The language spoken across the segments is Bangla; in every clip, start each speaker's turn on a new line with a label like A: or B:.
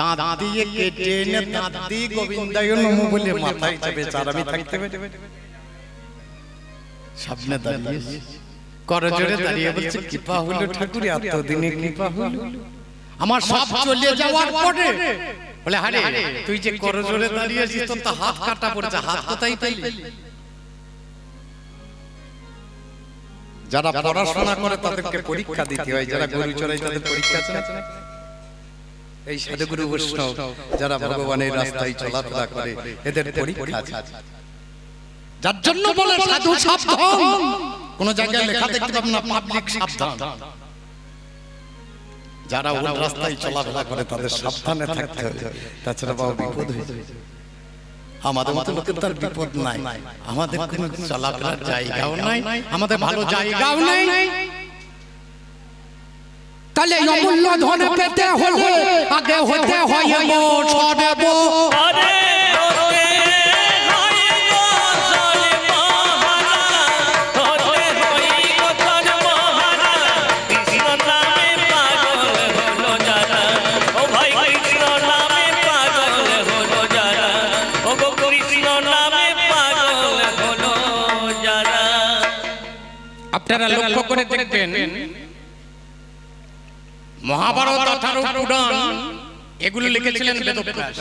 A: দাঁত দিয়ে কেটে এনে দাঁত দিয়ে গোবিন্দায় নমো বলে মাথায় চেপে চারামি থাকতে সামনে দাঁড়িয়ে করজোরে দাঁড়িয়ে বলছে কৃপা হলো ঠাকুর এতদিনে কৃপা হলো। আমার সব চলে যাওয়ার পরে বলে হারে তুই যে করজোরে দাঁড়িয়ে আছিস তোর তো হাত কাটা পড়েছে হাত কোথায় পাইলি যারা পড়াশোনা করে তাদেরকে পরীক্ষা দিতে হয় যারা গরু চড়াই তাদের পরীক্ষা আছে না? এই সাধুগুরু বৈষ্ণব যারা ভগবানের রাস্তায় চলাফেরা করে এদের পরীক্ষা আছে। যার জন্য বলে সাধু সাবধান। কোন জায়গায় লেখা দেখতে পাবেন না পাবলিক সাবধান। যারা ওই রাস্তায় চলাফেরা করে তাদের সাবধানে থাকতে হবে। তাছাড়া বাবা বিপদ হয়ে যায় আমাদের মতো লোকের তার বিপদ নাই। আমাদের কোনো চলাফেরার জায়গাও নাই। আমাদের ভালো জায়গাও নাই।
B: তাহলে অমূল্য ধন পেতে হলে আগে হতে হয় এমন সদেব
C: আরে হতে গোসল মহারা, হতে গোসল মহারা। কৃষ্ণ নামে পাগল হলো যারা, ও ভাই কৃষ্ণ নামে পাগল হলো যারা, ও গো কৃষ্ণ নামে পাগল হলো যারা।
B: আপনারা লক্ষ্য করে দেখবেন
A: মহাভারত পুরাণ এগুলো লিখেছিলেন বেদব্যাস।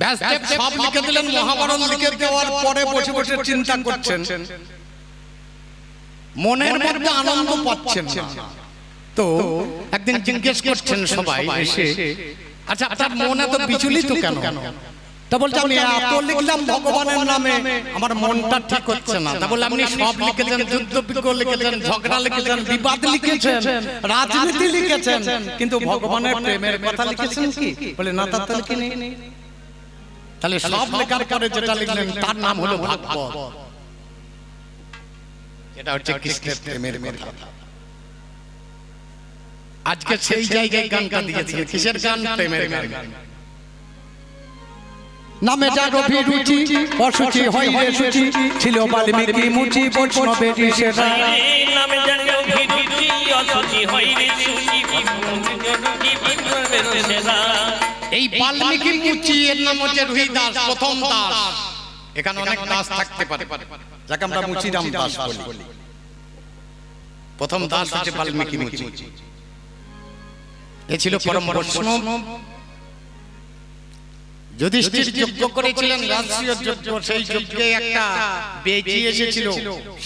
A: ব্যাসদেব সব লিখে দিলেন মহাভারত লিখে দেওয়ার পরে বসে বসে চিন্তা করছেন। মনের মধ্যে আনন্দ পাচ্ছেন তো একদিন জিজ্ঞেস করছেন সবাই এসে আচ্ছা আপনার মনে তো বিচলিত কেন? তা বলছে আমি এত লিখলাম ভগবানের নামে। আমার মনটা ঠিক হচ্ছে না। তা বলে আপনি সব লিখেছেন যুদ্ধ বিগ্রহ লিখেছেন ঝগড়া লিখেছেন বিবাদ লিখেছেন রাজনীতি লিখেছেন। কিন্তু ভগবানের প্রেমের কথা লিখেছেন কি? বলে না তা তো লিখিনি। তাহলে সব লেখার পরে যেটা লিখলেন তার নাম হলো ভাগবত। এটা হচ্ছে কৃষ্ণের প্রেমের কথা। আজকে সেই জায়গায় গানটা দিয়েছেন। কিসের গান। প্রেমের গান। নামে যার অভিরুচি অসুচি হয় রে সুচি ছিল বাল্মীকি মুচি বৈষ্ণবের সেরা।
C: এই নামে জানো ভিড়ুচি, অসুচি রে সুচি।
A: এই বাল্মীকি মুচি এর নাম হচ্ছে রুহি দাস প্রথম দাস। এখানে অনেক দাস থাকতে পারে। যাকে আমরা মুচিরাম দাস বলি। প্রথম দাস হচ্ছে বাল্মীকি মুচি। এ ছিল পরম বৈষ্ণব। যুধিষ্ঠির যজ্ঞ করেছিলেন রাষ্ট্রীয় যজ্ঞ সেই যজ্ঞে একটা বেজি এসেছিল।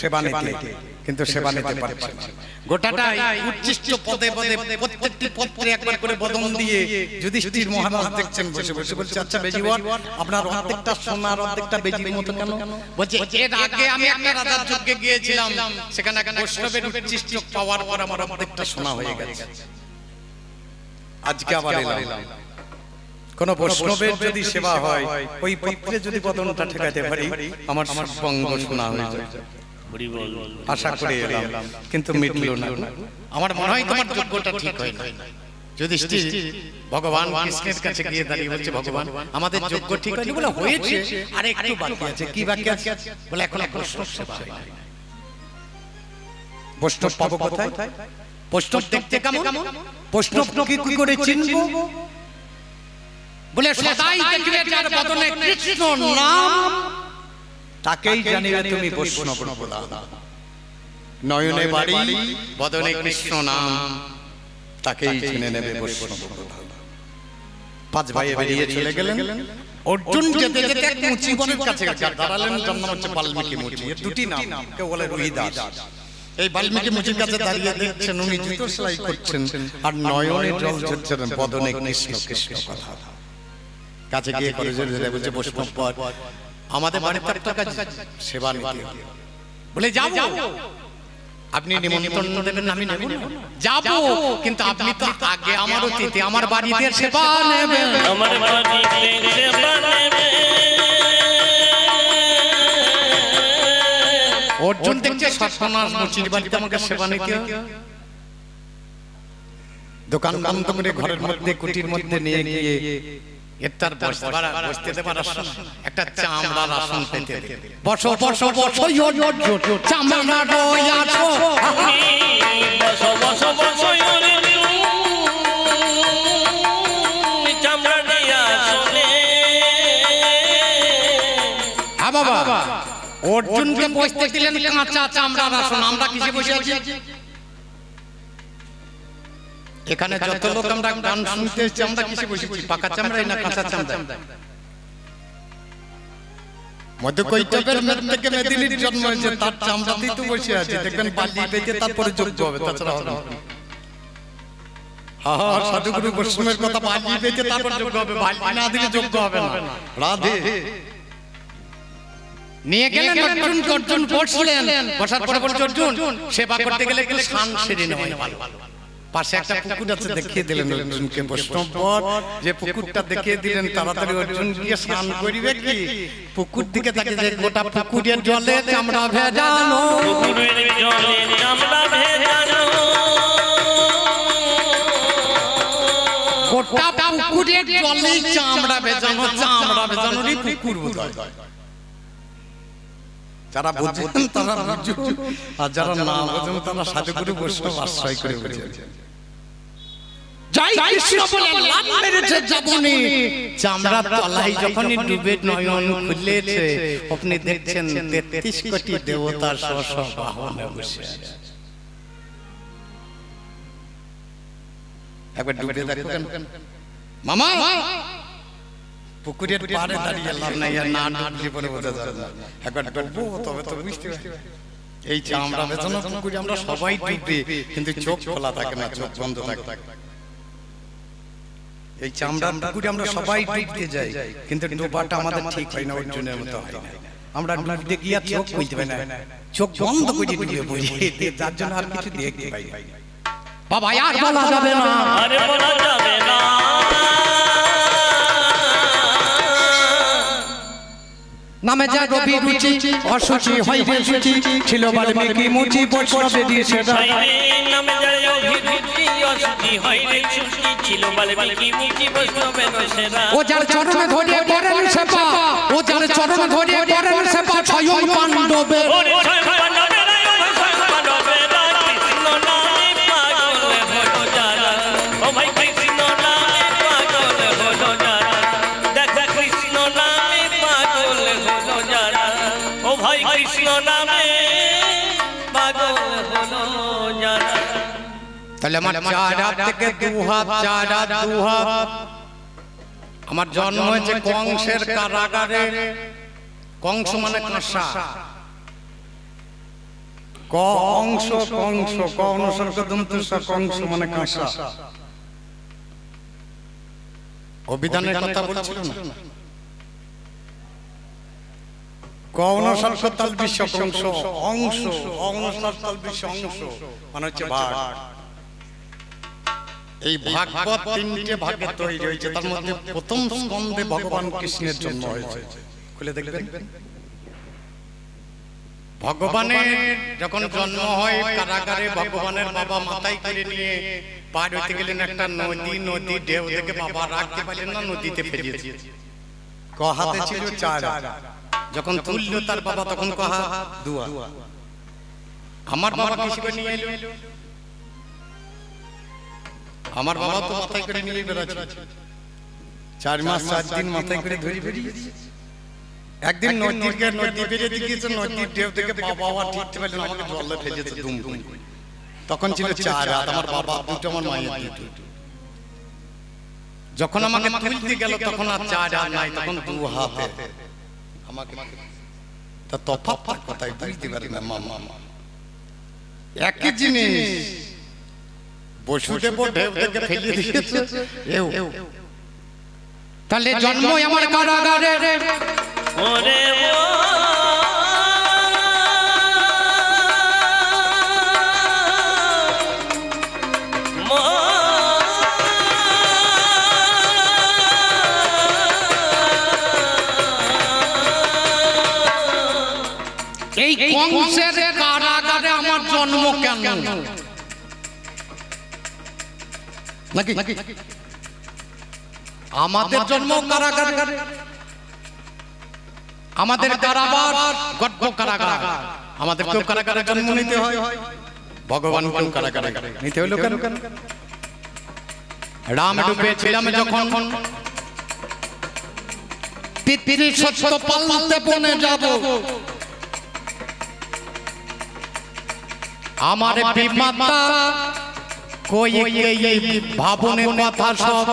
A: সেবা নিতে। কিন্তু সেবা নিতে পারছে না। গোটাটাই উচ্ছিষ্ট পদে পদে প্রত্যেকটি পত্রে একবার করে বদন দিয়ে যুধিষ্ঠির মহারাজ দেখছেন বসে বসে বলছে আচ্ছা বেজিওয়ার আপনার অর্ধেকটা সোনার অর্ধেকটা বেজির মতো কেন? বলছে এর আগে আমি একটা রাজার যজ্ঞে গিয়েছিলাম। সেখানে বৈষ্ণবের পাওয়ার পর আমার অর্ধেকটা সোনা হয়ে গেছে। আজকে আবার এলাম কোন বৈষ্ণবের যদি সেবা হয় ওই পত্রে যদি বদনটা ঠেকাতে পারি আমার সঙ্গ শোনা হয়ে যায়। আশা করে এলাম। কিন্তু মিটল না। আমার মনে হয় তোমার যোগ্যটা ঠিক হয় না। যদি ভগবান কৃষ্ণের কাছে গিয়ে দাঁড়িয়ে বলছে ভগবান আমাদের যোগ্য ঠিক হয়নি বলে হয়েছে আর একটু বাকি আছে কি বাকি আছে? বলে এখন বৈষ্ণব সেবা হয় বৈষ্ণব পাবো কোথায়? বৈষ্ণব দেখতে কেমন? বৈষ্ণব কি করে চিনবো? বলে সদাই দেখবে যার বদনে কৃষ্ণ নাম। তাকেই জানিবে তুমি বৈষ্ণব বলা। নয়নে বাড়ি বদনে কৃষ্ণ নাম। তাকেই চিনে নেবে বৈষ্ণব বলা। পাঁচ ভাই বেরিয়ে চলে গেলেন। অর্জুন যেতে যেতে এক মুচি বনের কাছে দাঁড়ালেন। যার নাম হচ্ছে বাল্মীকি মুচি। এর দুটি নাম। কেউ বলে রুহিদাস। এই বাল্মীকি মুচির কাছে দাঁড়িয়ে দেখছেন উনি জুতো সেলাই করছেন। আর নয়নে জল ঝরছেন বদনে কৃষ্ণ কৃষ্ণ কথা। কাছে গিয়ে করে জোরে জোরে বলছে বৈষ্ণব পর আমাদের বাড়িতে একটা কাজ সেবা নিতে। বলে যাব আপনি নিমন্ত্রণ দেবেন আমি নেব না। যাব কিন্তু আপনি তো আগে আমার অতিথি আমার বাড়িতে সেবা নেবেন
C: আমার বাড়িতে সেবা নেবে।
A: অর্জুন দেখছে সর্বনাশ মুচির বাড়িতে আমাকে সেবা নিতে। দোকান বন্ধ করে ঘরের মধ্যে কুটির মধ্যে নিয়ে গিয়ে এটার বসতে দেবার আসন। একটা চামড়ার আসন পেতে বসো বসো বসো চামড়া
B: বাবা। অর্জুনকে বসতে দিলেন কাঁচা চামড়ার আসন। আমরা কিসে বসে আছি? এখানে যত লোক আমরা গান শুনতে এসেছি আমরা কিসে বসেছি? পাকা চামড়াই না কাঁচা চামড়ায় মধ্য মেদ থেকে মেদিনীর জন্ম হয়েছে তার চামড়াতেই তো বসে আছে। দেখবেন বালি বেঁচে তারপরে যোগ্য হবে তাছাড়া হবে। না। হা হা সাধুগুরু বৈষ্ণবের কথা বালি বেঁচে তারপর যোগ্য হবে বালি না। দিলে যোগ্য হবে না। রাধে। নিয়ে গেলেন অর্জুন অর্জুন বসলেন। বসার পরে বলছে অর্জুন সেবা করতে গেলে একটু শান সেরে নেওয়াই ভালো পাশে একটা পুকুর আছে দেখিয়ে দিলেন অর্জুনকে বৈষ্ণব যে পুকুরটা দেখিয়ে দিলেন তাড়াতাড়ি অর্জুন গিয়ে স্নান করিবে কি? পুকুর দিকে তাকে যে গোটা পুকুরের জলে চামড়া ভেজানো।
C: পুকুরের জলে চামড়া ভেজানো।
B: গোটা পুকুরের জলে চামড়া ভেজানো চামড়া ভেজানোরই পুকুর বোধহয়। যারা বুঝেন তারা বুঝুন আর যারা না বুঝেন তারা সাধুগুরু বৈষ্ণব আশ্রয় করে বুঝেন
D: জয় কৃষ্ণ বলে লাভ মেরেছে যাবনি
B: চামড়ার তলায় যখনই ডুবে নয়ন খুলেছে আপনি দেখছেন তেত্রিশ কোটি দেবতার স্ব বাহনে বসে আছে। একবার ডুবে দেখেন। মামা! পুকুরের পাড়ে দাঁড়িয়ে লাভ নাই আর না ডুবলে পরে বোঝা যাবে না। একবার ডুববো তবে তো বুঝতে এই চামড়া বেচানো পুকুরে আমরা সবাই ডুববে কিন্তু চোখ খোলা থাকে না চোখ বন্ধ থাকে। এই চামড়ার পুকুরে আমরা সবাই ডুবতে যাই কিন্তু ডোবাটা আমাদের ঠিক হয় না অর্জুনের মতো হয় না। আমরা ডুবতে গিয়ে চোখ খুলতে পারি না। চোখ বন্ধ করে ডুবে পড়ি তার জন্য আর কিছু দেখতে পাই
D: বাবা আর বলা যাবে না।
C: আরে বলা যাবে না।
D: নামে যা রবি রুচি অসুচি হয় রে সুচি ছিল বাল্মীকি মুচি বৈষ্ণবে দিয়েছে
C: নামে নামে রবি রুচি অসুচি হয় রে সুচি ছিল বাল্মীকি মুচি বৈষ্ণবের সেরা
D: ও যার চরণে ধরিয়ে করেন সেবা ও যার চরণে ধরিয়ে করেন সেবা স্বয়ং পাণ্ডবে
B: তাহলে আমার চার হাত থেকে দু হাত চার হাত দু হাত আমার জন্ম হয়েছে কংসের কারাগারে। কংস মানে কাঁসা। কংস। কংস কংসর্গ দন্তস্ব কংস মানে কাঁসা। অভিধানের কথা বলছিল না? কংস। অংশ অংশ অংশ। মানে হচ্ছে ভাগ এই ভাগবত তিনটে ভাগে তৈরি হয়েছে। তার মধ্যে প্রথম স্কন্ধে ভগবান কৃষ্ণের হয়েছে। খুলে দেখবেন? ভগবানের যখন জন্ম হয়, কারাগারে ভগবানের বাবা মাথায় করে নিয়ে পার গেলেন একটা নদী নদী ঢেউ থেকে বাবা রাখতে পারলেন না, নদীতে ফেলিয়েছে ক হাতে ছিল চার। যখন তুলল তার বাবা, তখন কহা দুয়া। আমার বাবা করে নিয়ে এলো। আমার বাবা তো মাথায় করে নিয়ে বেড়াচ্ছে। চার মাস চার দিন মাথায় করে ধরে বেরিয়েছে একদিন নদীর গে নদী বেরিয়ে দিয়েছে নদীর ঢেউ থেকে বাবা আবার ঠিকতে পারলেন আমাকে জলে ফেলেছে দুম দুম তখন ছিল চার হাত আমার বাবা দুটো আমার মায়ের দুটো। যখন আমাকে তুলতে গেল তখন আর চার হাত নাই তখন দু হাতে। আমাকে তা তফাৎ কথাই বুঝতে পারি না মামা। একই জিনিস। বসুদেব ফেলিয়ে দিয়েছে। এও
D: তাহলে জন্ম আমার কারাগারে।
C: ওরে ও।
D: এই কংসের কারাগারে আমার জন্ম কেন? নাকি?
B: আমাদের জন্ম কারাগারে। আমাদের কারাবার গর্ভ কারাগার। আমাদের কেউ কারাগারে জন্ম নিতে হয়। ভগবান কেউ কারাগারে নিতে হলো কেন? রাম ডুবে ছিলাম যখন। পিতৃ সত্য পালতে বনে যাব। আমার কই এই ভাবনে কথা সব?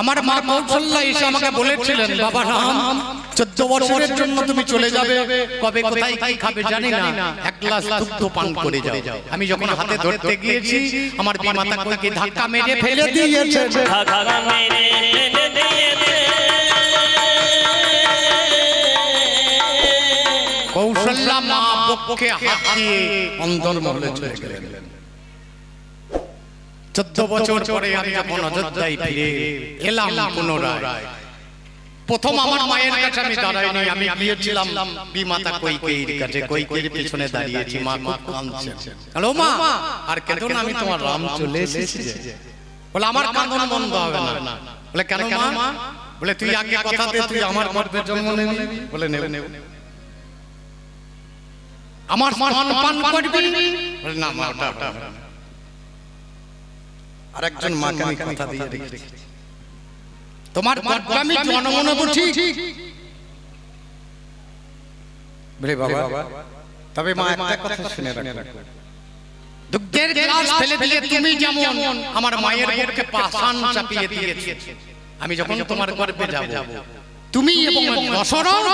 B: আমার মা কৌশল্যা এসে আমাকে বলেছিলেন বাবা রাম চোদ্দ বছরের জন্য তুমি চলে যাবে কবে কোথায় কি খাবে জানি না এক গ্লাস দুগ্ধ পান করে যাও আমি যখন হাতে ধরতে গিয়েছি আমার বিমাতা কইকে ধাক্কা মেরে ফেলে দিয়েছে।
C: ধাক্কা মেরে ফেলে দিয়েছে।
B: কৌশল্যা মা পক্ষে হাত দিয়ে অন্তর্মহলে চলে গেলেন। চোদ্দ বছর পরে আমি যখন অযোধ্যায় ফিরে এলাম পুনরায়, প্রথম আমার মায়ের কাছে আমি দাঁড়াইনি, আমি গিয়েছিলাম বিমাতা কৈকেয়ীর কাছে কৈকেয়ীর পিছনে দাঁড়িয়েছি, মা খুব কাঁদছেন। হ্যালো মা, আর কেন আমি তোমার রাম চলে এসেছি বলে, আমার কাঁদন বন্ধ হবে না। বলে, কেন মা? বলে, তুই আগে কথা দে, তুই আমার গর্ভে জন্ম নেবি। বলে নেবে নেবে। আমার স্তন পান করবি? বলে না মা ওটা ওটা ওটা।
A: আর একজন মাকে আমি কথা দিয়ে রেখেছি
B: তোমার গর্ভে আমি জন্ম নেব ঠিক
A: বলে বাবা। তবে মা একটা কথা শুনে রাখো।
B: দুগ্ধের গ্লাস ফেলে দিলে তুমি যেমন আমার মায়ের বুকে পাষাণ চাপিয়ে দিয়েছে। আমি যখন তোমার গর্ভে যাব তুমি এবং দশরথ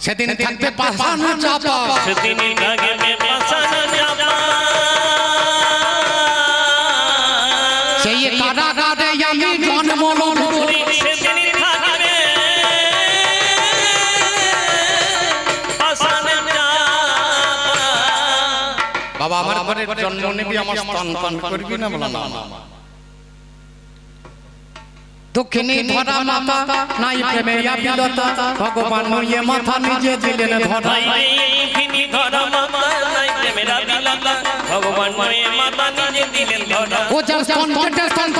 B: সেদিন থাকবে পাষাণ চাপা।
C: সেদিন থাকবে পাশানো চাপা।
B: সেই কারাগারে আমি জন্ম নেব
C: সেদিন থাকবে পাশানো চাপা।
B: বাবা আমার ঘরে জন্ম নেবি আমার স্তন পান করবি না বলা না। না দক্ষিণী ধরা মাতা নাই প্রেমে আবিলতা ভগবান নইয়ে মাথা নিজে দিলেন ধরা
C: ভাই ফিনি ধরা মামা নাই প্রেমেরা বিলাতা ভগবান মায়ে মাতা নিজে দিলেন ধরা
B: ও যার স্তন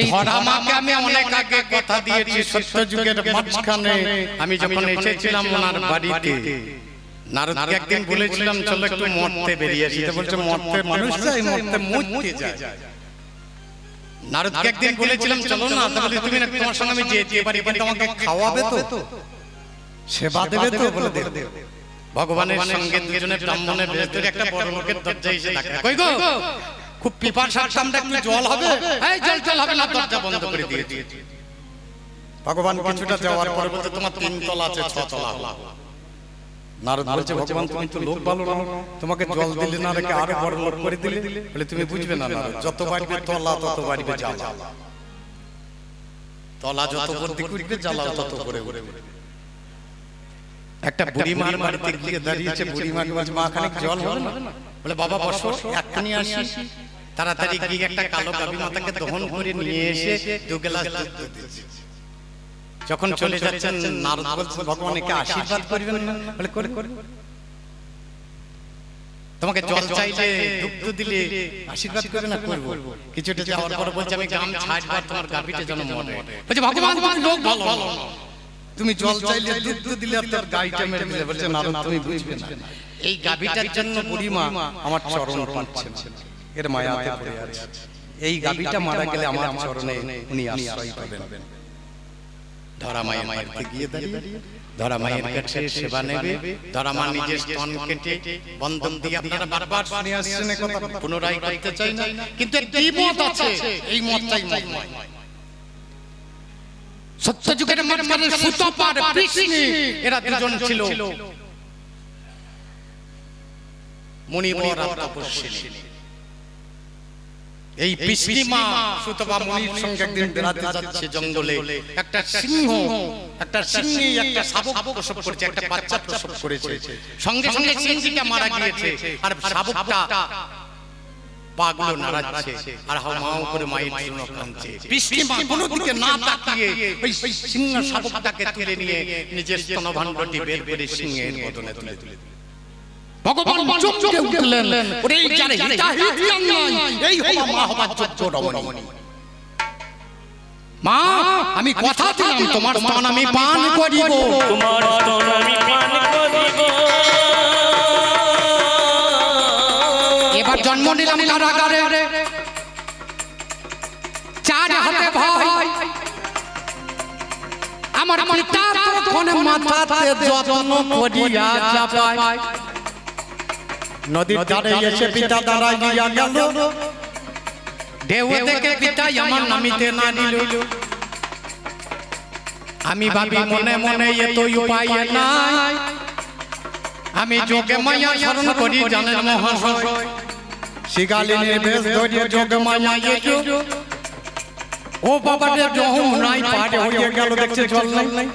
B: এই আমি অনেক আগে কথা দিয়েছি সত্য মাঝখানে আমি যখন এসেছিলাম ওনার বাড়িতে নারদকে একদিন বলেছিলাম চলো একটু মরতে বেরিয়ে আসি। তো বলছে মরতে মানুষ যায় মরতে মরতে যায়। নারদকে একদিন বলেছিলাম চলো না তো তুমি না তোমার সঙ্গে আমি যেতে পারি কিন্তু আমাকে খাওয়াবে তো?
A: সেবা দেবে তো বলে দেবে।
B: ভগবানের সঙ্গে দুজনে ব্রাহ্মণের ভেতরে একটা বড় লোকের এসে কই গো? খুব পিপাসা সামনে একটু জল হবে। এই জল জল হবে না দরজা বন্ধ করে দিয়েছি।
A: ভগবান কিছুটা যাওয়ার পরে
B: বলতে তোমার তিন তলা আছে ছ তলা।
A: নারদ বলছে ভগবান তুমি তো লোক ভালো না। তোমাকে জল দিলে না রেখে আরও বড় লোক করে দিলে? বলে তুমি বুঝবে না নারদ। যত বাড়বে তলা তত বাড়বে জ্বালা।
B: তলা যত করবে জ্বালাও তত করে করে একটা বুড়ি মার বাড়িতে গিয়ে দাঁড়িয়েছে বুড়ি মাকে বলছে মা খানিক জল হবে না? বলে বাবা বসো। এক্ষুনি আসি তাড়াতাড়ি গিয়ে একটা কালো গাভী মাতাকে দহন করে নিয়ে এসে দু গ্লাস দুধ দিয়েছে। যখন চলে যাচ্ছেন নারদ বলছে ভগবান একে আশীর্বাদ করবেন না? বলে করে করে তোমাকে জল চাইলে দুগ্ধ দিলে আশীর্বাদ করবে না করব কিছুটা যাওয়ার পর বলছে আমি গ্রাম ছাড়বার তোমার গাভীটা যেন মরে। বলছে ভগবান তোমার লোক ভালো। ভালো।
A: তুমি জল চাইলে দুধ দিলে আর তোর গাইটা মেরে দিলে বলছে নারদ তুমি বুঝবে না।
B: এই গাভীটার জন্য বুড়িমা
A: আমার চরণ পাচ্ছে না এর মায়াতে পড়ে আছে। এই গাবিটা মারা গেলে আমার চরণে উনি আশ্রয় পাবেন।
B: ধরা মায়ের মায়েরকে গিয়ে দাঁড়িয়ে ধরা মায়ের কাছে সেবা নেবে। ধরা মা নিজের স্তন কেটে বন্ধন দিয়ে আপনারা বারবার শুনে আসছেন কথা পুনরায় করতে চাই না। কিন্তু একটি মত আছে। এই মতটাই মত নয় সত্যযুগের মাঝখানে সুতপার কৃষ্ণি এরা দুজন ছিল। মণিবর তপস্বিনী। এই পিসিমা সুতপা মনির সঙ্গে একদিন বেড়াতে যাচ্ছে জঙ্গলে। একটা সিংহ একটা সিংহী একটা শাবক প্রসব করেছে একটা বাচ্চা প্রসব করেছে। সঙ্গে সঙ্গে সিংহীটা মারা গিয়েছে। আর শাবকটা পাগুলো নাড়াচ্ছে। আর হাও মাও করে মায়ের জন্য কাঁদছে। কোনো দিকে না তাকিয়ে ওই সিংহ শাবকটাকে তুলে নিয়ে নিজের স্তনভাণ্ডটি বের করে সিংহের বদনে তুলে তুলে ভগবান চমকে উঠলেন ওরে এই যারে হিতাহিত জ্ঞান নাই এই হবা মা রমণী আমি কথা দিলাম তোমার স্তন আমি পান করিব।
C: তোমার স্তন আমি পান করিব।
B: এবার জন্ম নিলাম কারাগারে। চার হাতে ভয় আমার পিতা তখন মাথাতে যত্ন করিয়া চাপায়
A: নদীর ধারে এসে পিতা দাঁড়ায় গিয়া গেল।
B: ঢেউ থেকে পিতাই আমার নামিতে না দিল আমি ভাবি মনে মনে এ তো উপায় নাই। আমি যোগে মায়া স্মরণ করি জানেন মহাশয়।
A: শিকালিনীর বেশ ধরিয়ে যোগ মায়া এসো
B: ও বাবা রে যমুনাই পার হয়ে গেল দেখছে জল নাই।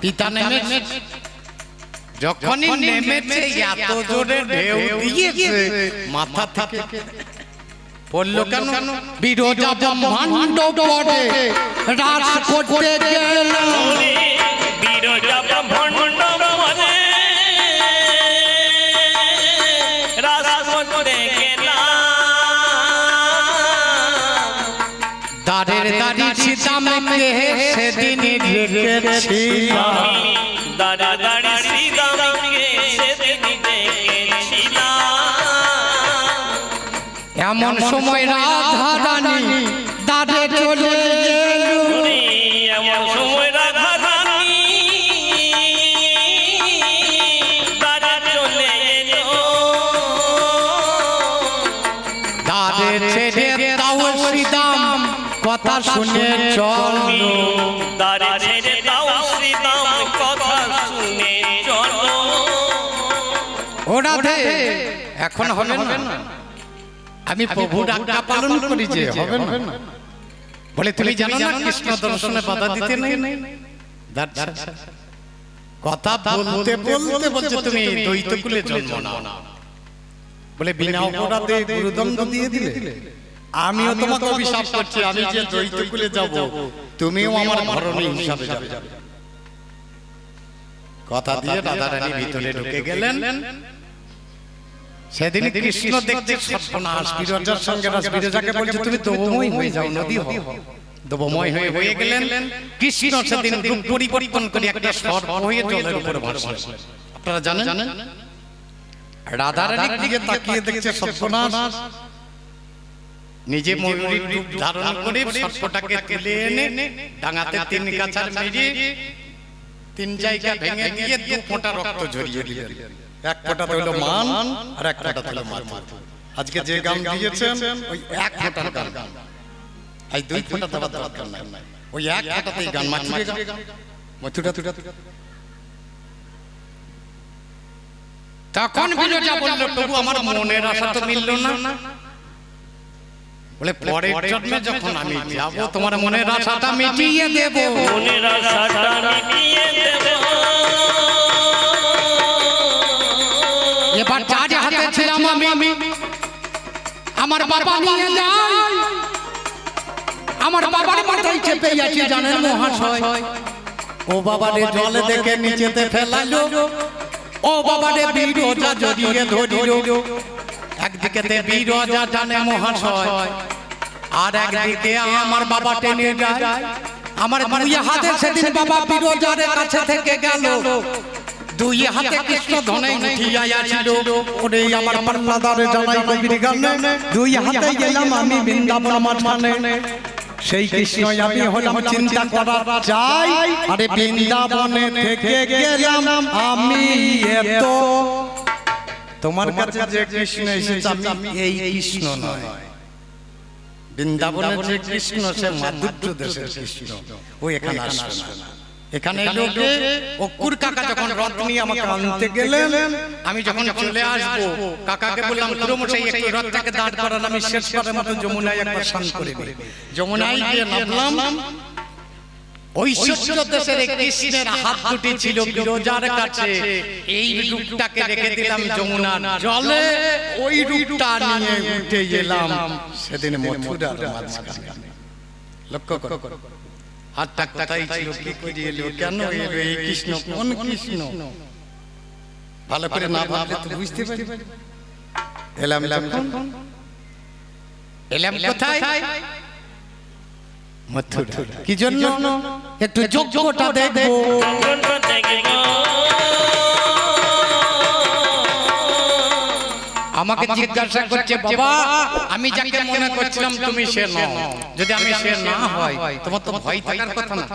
B: পিতা নেমে যখনই নেমেছে এত জোরে ঢেউ দিয়েছে মাথা থেকে। পড়ল কেন? বিরোজা ব্রহ্মাণ্ড পড়ে করতে
C: মনে রাস করতে
B: দাঁড়ের দাঁড়ি সীতামকে সেদিন রেখেছি এমন সময় রাধা রানী দাঁড়ে চলে এলো।
C: উনি এমন সময় রাধা রানী দাঁড়া চলে এলো।
B: দাঁড়ে ছেড়ে তাও শ্রীদাম। কথা শুনে চল।
C: ছেড়ে কথা শুনে চলো।
B: ও এখন হবে না। আমি প্রভু ডাক্তার পালন করি যে হবে না। বলে তুমি জানো না কৃষ্ণ দর্শনে বাধা দিতে নেই? কথা বলতে বলতে বলছে তুমি দ্বৈত কুলে জন্ম নাও। বলে বিনা অপরাধে গুরুদণ্ড দিয়ে দিলে।
A: আমিও তোমাকে অভিশাপ করছি আমি যে দ্বৈত কুলে যাব তুমিও আমার ঘরণী হিসাবে যাবে।
B: কথা দিয়ে রাধা রানী ভিতরে ঢুকে গেলেন। সেদিন কৃষ্ণ দেখতে সর্বনাশ বিরজার সঙ্গে রাস বিরজাকে বলছে তুমি দবময় হয়ে যাও নদী হও। দবময় হয়ে হয়ে গেলেন। কৃষ্ণ সেদিন রূপ পরিবর্তন করে একটা সর্প হয়ে জলের উপরে ভাসলেন আপনারা জানেন? রাধা রানীর দিকে তাকিয়ে দেখছে সর্বনাশ। নিজে ময়ূরীর রূপ ধারণ করে সর্পটাকে তুলে এনে ডাঙাতে তিন কাছার মেরে তিন জায়গা ভেঙে দিয়ে দু ফোঁটা রক্ত ঝরিয়ে দিলেন।
A: এক ফোঁটা হলো মান আর এক ফোঁটা হলো মাথা আজকে যে গান দিয়েছেন ওই এক ফোঁটার গান। এই দুই ফোঁটা দেওয়ার দরকার নাই। ওই এক ফোঁটাতেই গান মাথুরে গান মথুরা তুরা
B: তখন বিরজা বলল প্রভু আমার মনের আশা তো মিলল না। বলে পরের জন্মে যখন আমি যাব তোমার মনের আশাটা মিটিয়ে দেব।
C: মনের আশাটা মিটিয়ে দেব।
B: আমার বাবা নিয়ে যায়। আমার বাবার মাথায় চেপে আছি জানেন মহাশয়। ও বাবারে জলে দেখে নিচেতে ফেলালো। ও বাবারে বিরজা জড়িয়ে ধরিল। একদিকে বিরজা জানে মহাশয়। আর একদিকে আমার বাবা টেনে যায়। আমার দুই হাতে সেদিন বাবা বিরজার কাছে থেকে গেল। দুই হাতে কৃষ্ণ ধনে উঠিয়া
A: ওরে আমার পাল্লাদারে জানাই কবির গানে। দুই হাতে গেলাম আমি বৃন্দাবন মাঝখানে। সেই কৃষ্ণ আমি হলাম চিন্তা করা চাই। আরে বৃন্দাবনে থেকে গেলাম আমি এত। তোমার কাছে যে কৃষ্ণ এসেছে আমি এই কৃষ্ণ নয়। বৃন্দাবনের যে কৃষ্ণ সে মাধুর্য দেশের কৃষ্ণ। ও এখানে আসবে না।
B: এখানে লোকে অকুর কাকা যখন রথ নিয়ে আমাকে
A: আনতে গেলেন
B: আমি যখন চলে আসব কাকাকে বললাম কুরমশাই একটু রথটাকে দাঁড় করান আমি শেষ করার মতো যমুনায় একবার স্নান করে দিই যমুনায় গিয়ে নামলাম। ঐশ্বর্য দেশের কৃষ্ণের হাত দুটি ছিল বিরজার কাছে। এই রূপটাকে রেখে দিলাম যমুনার জলে। ওই রূপটা নিয়ে উঠে এলাম।
A: সেদিন মথুরার মাঝখানে। লক্ষ্য করো।
B: হাতটা কোথায় ছিল কি করে এলো কেন এলো? এই কৃষ্ণ? কোন কৃষ্ণ?
A: ভালো করে না ভাবলে তো বুঝতে পারি এলাম এলাম
B: এলাম কোথায়? মথুরা। কি জন্য? একটু যোগ্যটা দেখব।
C: যোগ্যটা দেখব।
B: আমাকে জিজ্ঞাসা করছে বাবা আমি যাকে মনে করছিলাম তুমি সে নও। যদি আমি সে না হয় তোমার তো ভয় থাকার কথা না।